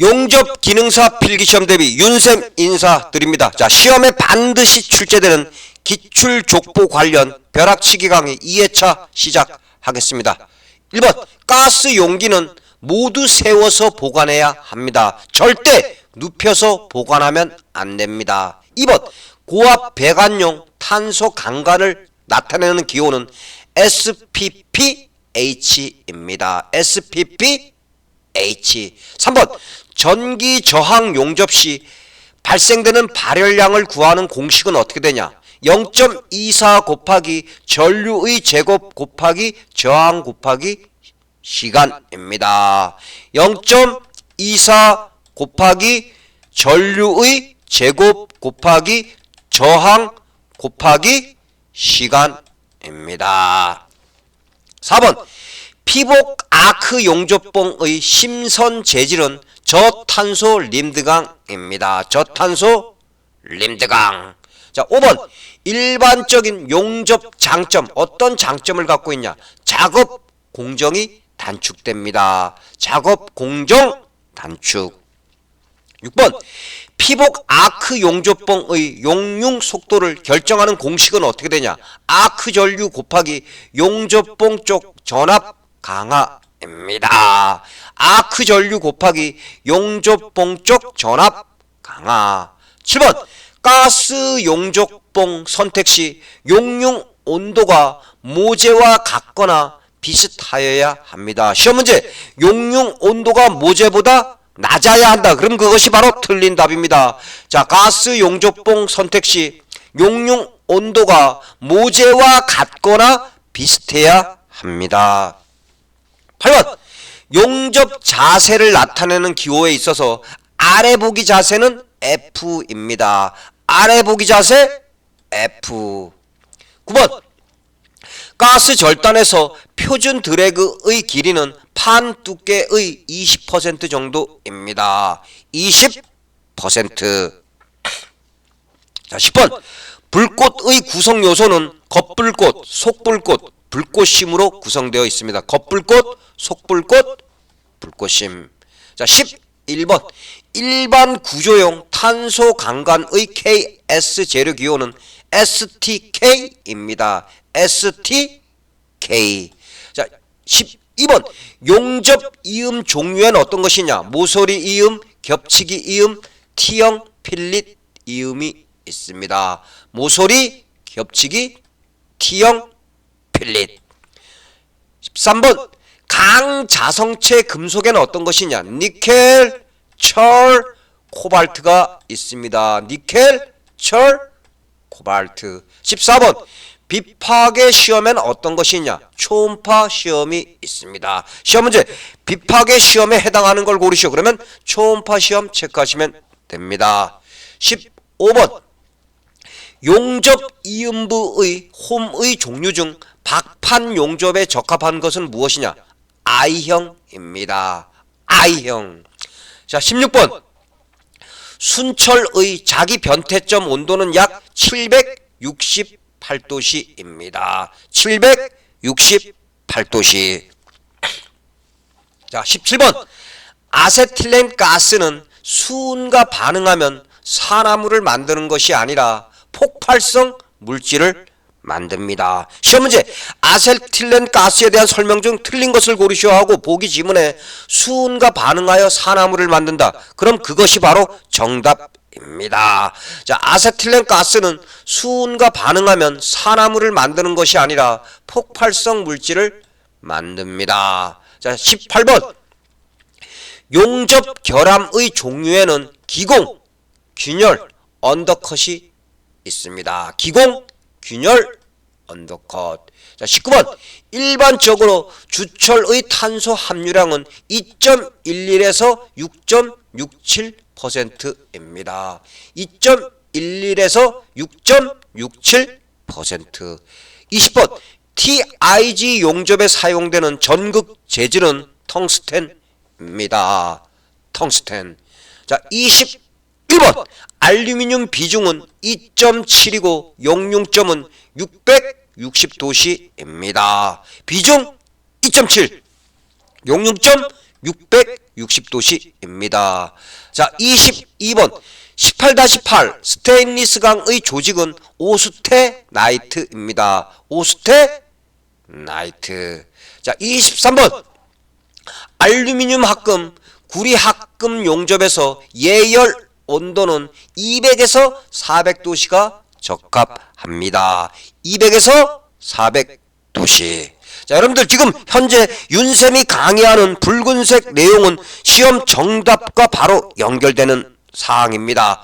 용접 기능사 필기시험 대비 윤쌤 인사드립니다. 자, 시험에 반드시 출제되는 기출 족보 관련 벼락치기 강의 2회차 시작하겠습니다. 1번 가스 용기는 모두 세워서 보관해야 합니다. 절대 눕혀서 보관하면 안 됩니다. 2번 고압 배관용 탄소 강간을 나타내는 기호는 SPPH입니다. SPP H. 3번 전기 저항 용접 시 발생되는 발열량을 구하는 공식은 어떻게 되냐? 0.24 곱하기 전류의 제곱 곱하기 저항 곱하기 시간입니다. 0.24 곱하기 전류의 제곱 곱하기 저항 곱하기 시간입니다. 4번 피복 아크 용접봉의 심선 재질은 저탄소 림드강입니다. 저탄소 림드강. 자, 5번 일반적인 용접 장점 어떤 장점을 갖고 있냐? 작업 공정이 단축됩니다. 작업 공정 단축. 6번 피복 아크 용접봉의 용융 속도를 결정하는 공식은 어떻게 되냐? 아크 전류 곱하기 용접봉 쪽 전압 강화 입니다. 아크 전류 곱하기 용접봉 쪽 전압 강화. 7번 가스 용접봉 선택 시 용융 온도가 모재와 같거나 비슷하여야 합니다. 시험 문제 용융 온도가 모재보다 낮아야 한다. 그럼 그것이 바로 틀린 답입니다. 자, 가스 용접봉 선택 시 용융 온도가 모재와 같거나 비슷해야 합니다. 8번. 용접 자세를 나타내는 기호에 있어서 아래 보기 자세는 F입니다. 아래 보기 자세 F. 9번. 가스 절단에서 표준 드래그의 길이는 판 두께의 20% 정도입니다. 20% 자, 10번. 불꽃의 구성 요소는 겉불꽃, 속불꽃, 불꽃심으로 구성되어 있습니다. 겉불꽃, 속불꽃, 불꽃심. 자, 11번 일반 구조용 탄소 강간의 KS 재료 기호는 STK입니다. STK. 자, 12번 용접 이음 종류에는 어떤 것이냐? 모서리 이음, 겹치기 이음, T형 필릿 이음이 있습니다. 모서리, 겹치기, T형 필릿. 13번 강자성체 금속에는 어떤 것이냐? 니켈, 철, 코발트가 있습니다. 니켈, 철, 코발트. 14번 비파괴 시험엔 어떤 것이냐? 초음파 시험이 있습니다. 시험 문제 비파괴 시험에 해당하는 걸 고르시오. 그러면 초음파 시험 체크하시면 됩니다. 15번 용접 이음부의 홈의 종류 중 박판 용접에 적합한 것은 무엇이냐? I형입니다. I형. 자, 16번. 순철의 자기 변태점 온도는 약 768도씨입니다. 768도씨. 자, 17번. 아세틸렌 가스는 수은과 반응하면 산화물을 만드는 것이 아니라 폭발성 물질을 만듭니다. 시험 문제 아세틸렌 가스에 대한 설명 중 틀린 것을 고르시오 하고 보기 지문에 수은과 반응하여 산화물을 만든다. 그럼 그것이 바로 정답입니다. 자, 아세틸렌 가스는 수은과 반응하면 산화물을 만드는 것이 아니라 폭발성 물질을 만듭니다. 자, 18번 용접 결함의 종류에는 기공, 균열, 언더컷이 있습니다. 기공, 균열, 언더컷. 자, 19번. 일반적으로 주철의 탄소 함유량은 2.11에서 6.67%입니다. 2.11에서 6.67%. 20번. TIG 용접에 사용되는 전극 재질은 텅스텐입니다. 텅스텐. 자, 21번. 알루미늄 비중은 2.7이고 용융점은 660도씨입니다. 비중 2.7, 용융점 660도씨입니다. 자, 22번 18-8 스테인리스 강의 조직은 오스테 나이트입니다. 오스테 나이트. 자, 23번 알루미늄 합금, 구리 합금 용접에서 예열 온도는 200에서 400도씨가 적합합니다. 200에서 400도씨. 자, 여러분들 지금 현재 윤쌤이 강의하는 붉은색 내용은 시험 정답과 바로 연결되는 사항입니다.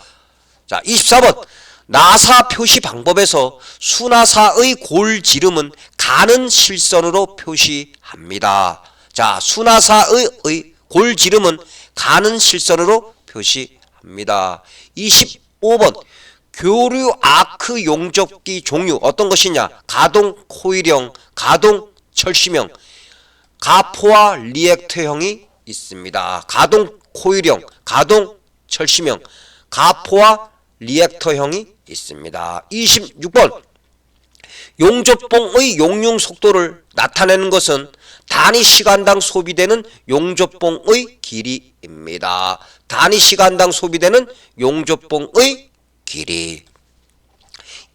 자, 24번. 나사 표시 방법에서 수나사의 골 지름은 가는 실선으로 표시합니다. 자, 수나사의 의골 지름은 가는 실선으로 표시 합니다. 25번. 교류 아크 용접기 종류 어떤 것이냐? 가동 코일형, 가동 철심형, 가포와 리액터형이 있습니다. 가동 코일형, 가동 철심형, 가포와 리액터형이 있습니다. 26번 용접봉의 용융 속도를 나타내는 것은 단위 시간당 소비되는 용접봉의 길이입니다. 단위 시간당 소비되는 용접봉의 길이.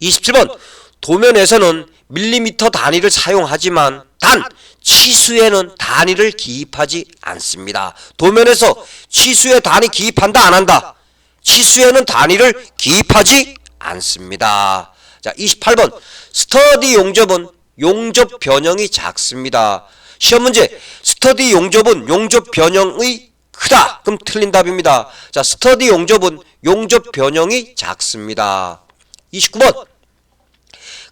27번 도면에서는 밀리미터 단위를 사용하지만 단 치수에는 단위를 기입하지 않습니다. 도면에서 치수에 단위 기입한다 안 한다. 치수에는 단위를 기입하지 않습니다. 자, 28번 스터디 용접은 용접 변형이 작습니다. 시험 문제 스터디 용접은 용접 변형의 크다. 그럼 틀린 답입니다. 자, 스터디 용접은 용접 변형이 작습니다. 29번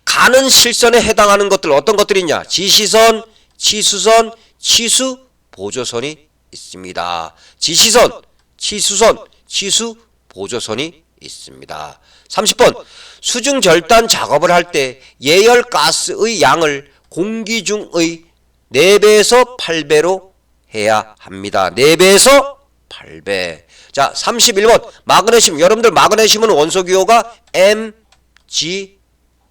가는 실선에 해당하는 것들 어떤 것들이 있냐? 지시선, 치수선, 치수 보조선이 있습니다. 지시선, 치수선, 치수 보조선이 있습니다. 30번 수중 절단 작업을 할 때 예열 가스의 양을 공기 중의 4배에서 8배로 해야 합니다. 4배에서 8배. 자, 31번 마그네슘 여러분들 마그네슘은 원소 기호가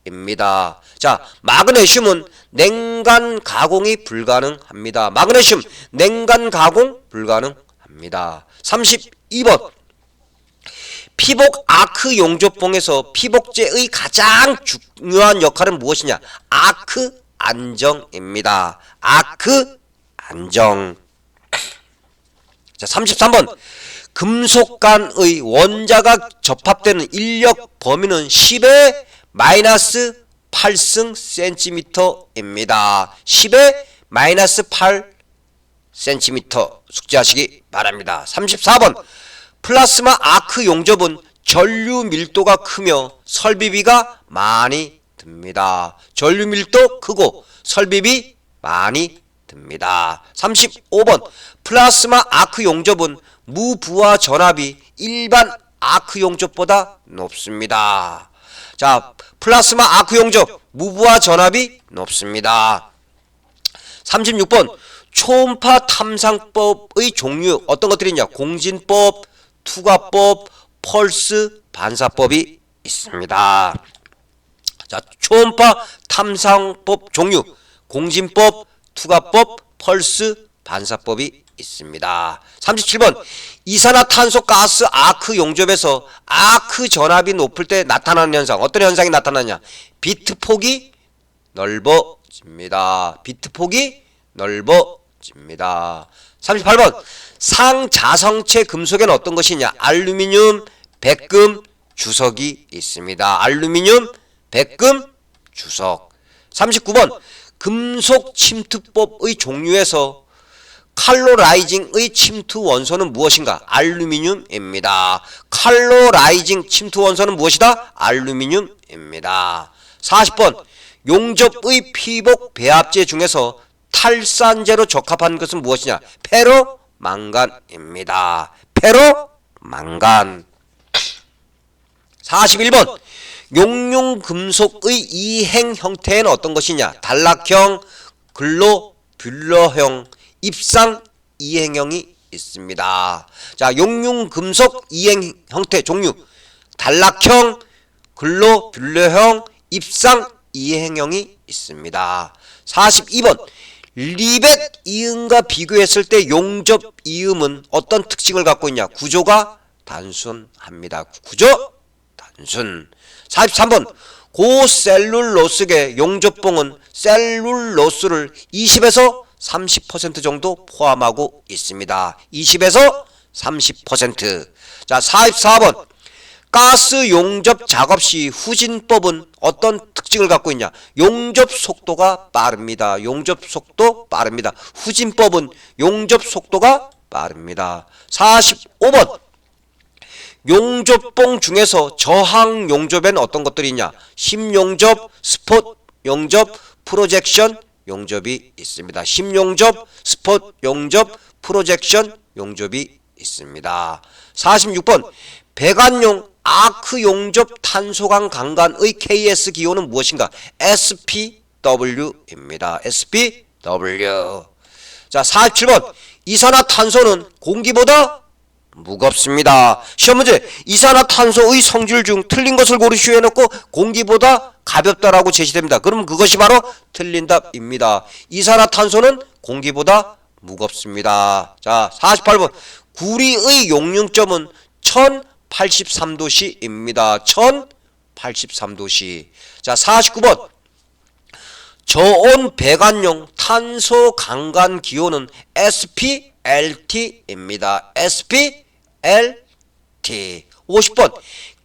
Mg입니다. 자, 마그네슘은 냉간 가공이 불가능합니다. 마그네슘 냉간 가공 불가능합니다. 32번 피복 아크 용접봉에서 피복제의 가장 중요한 역할은 무엇이냐? 아크 안정입니다. 아크 안정. 자, 33번. 금속 간의 원자가 접합되는 인력 범위는 10의 마이너스 8승 센티미터입니다. 10의 마이너스 8 센티미터 숙지하시기 바랍니다. 34번. 플라스마 아크 용접은 전류 밀도가 크며 설비비가 많이 듭니다. 전류 밀도 크고 설비비 많이 듭니다. 35번 플라스마 아크 용접은 무부하 전압이 일반 아크 용접보다 높습니다. 자, 플라스마 아크 용접 무부하 전압이 높습니다. 36번 초음파 탐상법의 종류 어떤 것들이 있냐? 공진법, 투과법, 펄스 반사법이 있습니다. 자, 초음파 탐상법 종류, 공진법, 투과법, 펄스 반사법이 있습니다. 37번 이산화탄소 가스 아크 용접에서 아크 전압이 높을 때 나타나는 현상 어떤 현상이 나타나냐 비트 폭이 넓어집니다. 비트 폭이 넓어집니다. 38번 상자성체 금속에는 어떤 것이냐 알루미늄, 백금, 주석이 있습니다. 알루미늄, 백금, 주석 39번 금속 침투법의 종류에서 칼로라이징의 침투 원소는 무엇인가? 알루미늄입니다. 칼로라이징 침투 원소는 무엇이다? 알루미늄입니다. 40번 용접의 피복 배합제 중에서 탈산제로 적합한 것은 무엇이냐? 페로 망간입니다. 페로 망간. 41번 용융 금속의 이행 형태는 어떤 것이냐? 단락형, 글로 뷸러형, 입상 이행형이 있습니다. 자, 용융 금속 이행 형태 종류 단락형, 글로 뷸러형, 입상 이행형이 있습니다. 42번 리벳 이음과 비교했을 때 용접 이음은 어떤 특징을 갖고 있냐? 구조가 단순합니다. 구조 단순. 43번 고셀룰로스계 용접봉은 셀룰로스를 20에서 30% 정도 포함하고 있습니다. 20에서 30%. 자, 44번 가스 용접 작업 시 후진법은 어떤 특징을 갖고 있냐? 용접 속도가 빠릅니다. 용접 속도 빠릅니다. 후진법은 용접 속도가 빠릅니다. 45번 용접봉 중에서 저항 용접에는 어떤 것들이 있냐? 심용접, 스폿 용접, 프로젝션 용접이 있습니다. 심용접, 스폿 용접, 프로젝션 용접이 있습니다. 46번 배관용 아크 용접 탄소강 강간의 KS 기호는 무엇인가? SPW입니다. SPW. 자, 47번. 이산화탄소는 공기보다 무겁습니다. 시험 문제. 이산화탄소의 성질 중 틀린 것을 고르시오 해놓고 공기보다 가볍다라고 제시됩니다. 그럼 그것이 바로 틀린 답입니다. 이산화탄소는 공기보다 무겁습니다. 자, 48번. 구리의 용융점은 1083도씨입니다. 1083도씨. 자, 49번. 저온 배관용 탄소 강간 기호는 SPLT입니다. SPLT. 50번.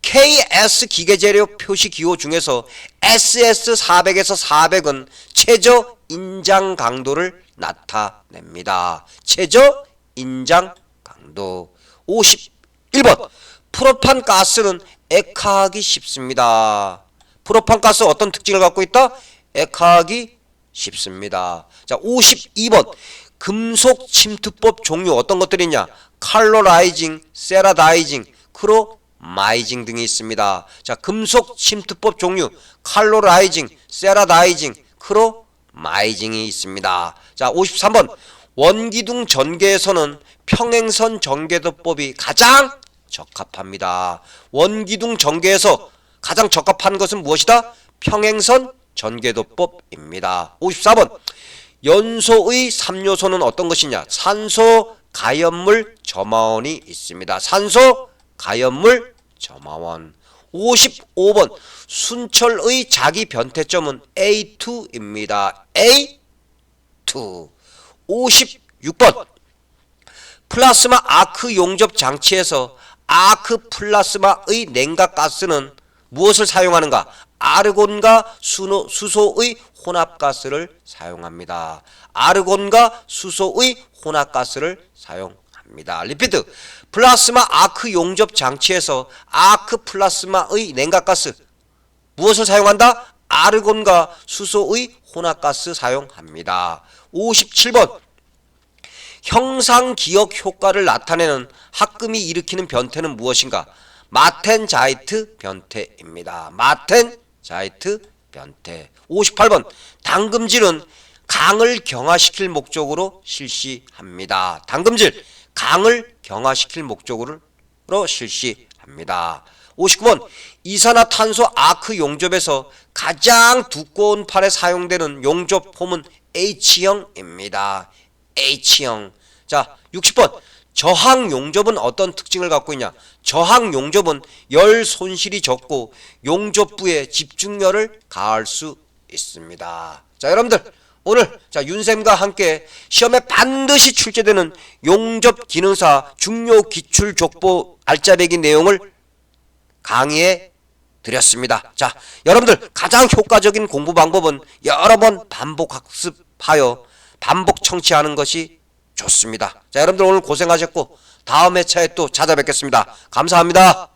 KS 기계재료 표시 기호 중에서 SS400에서 400은 최저 인장 강도를 나타냅니다. 최저 인장 강도. 51번. 프로판 가스는 액하기 쉽습니다. 프로판 가스 어떤 특징을 갖고 있다? 액하기 쉽습니다. 자, 52번. 금속 침투법 종류 어떤 것들이 있냐? 칼로라이징, 세라다이징, 크로마이징 등이 있습니다. 자, 금속 침투법 종류 칼로라이징, 세라다이징, 크로마이징이 있습니다. 자, 53번. 원기둥 전개에서는 평행선 전개도법이 가장 적합합니다. 원기둥 전개에서 가장 적합한 것은 무엇이다? 평행선 전개도법입니다. 54번 연소의 3요소는 어떤 것이냐? 산소 가연물 점화원이 있습니다. 산소 가연물 점화원 55번 순철의 자기 변태점은 A2입니다. A2 56번 플라스마 아크 용접 장치에서 아크 플라스마의 냉각 가스는 무엇을 사용하는가? 아르곤과 수소의 혼합가스를 사용합니다. 아르곤과 수소의 혼합가스를 사용합니다. 리피트 플라스마 아크 용접 장치에서 아크 플라스마의 냉각가스 무엇을 사용한다? 아르곤과 수소의 혼합가스 사용합니다. 57번 형상 기억 효과를 나타내는 합금이 일으키는 변태는 무엇인가? 마텐 자이트 변태입니다. 마텐 자이트 변태. 58번 당금질은 강을 경화시킬 목적으로 실시합니다. 당금질 강을 경화시킬 목적으로 실시합니다. 59번 이산화탄소 아크 용접에서 가장 두꺼운 팔에 사용되는 용접 폼은 H형입니다. H형. 자, 60번. 저항 용접은 어떤 특징을 갖고 있냐? 저항 용접은 열 손실이 적고 용접부에 집중열을 가할 수 있습니다. 자, 여러분들 오늘 자 윤쌤과 함께 시험에 반드시 출제되는 용접 기능사 중요 기출 족보 알짜배기 내용을 강의해 드렸습니다. 자, 여러분들 가장 효과적인 공부 방법은 여러 번 반복 학습하여 반복 청취하는 것이 좋습니다. 자, 여러분들 오늘 고생하셨고 다음 회차에 또 찾아뵙겠습니다. 감사합니다.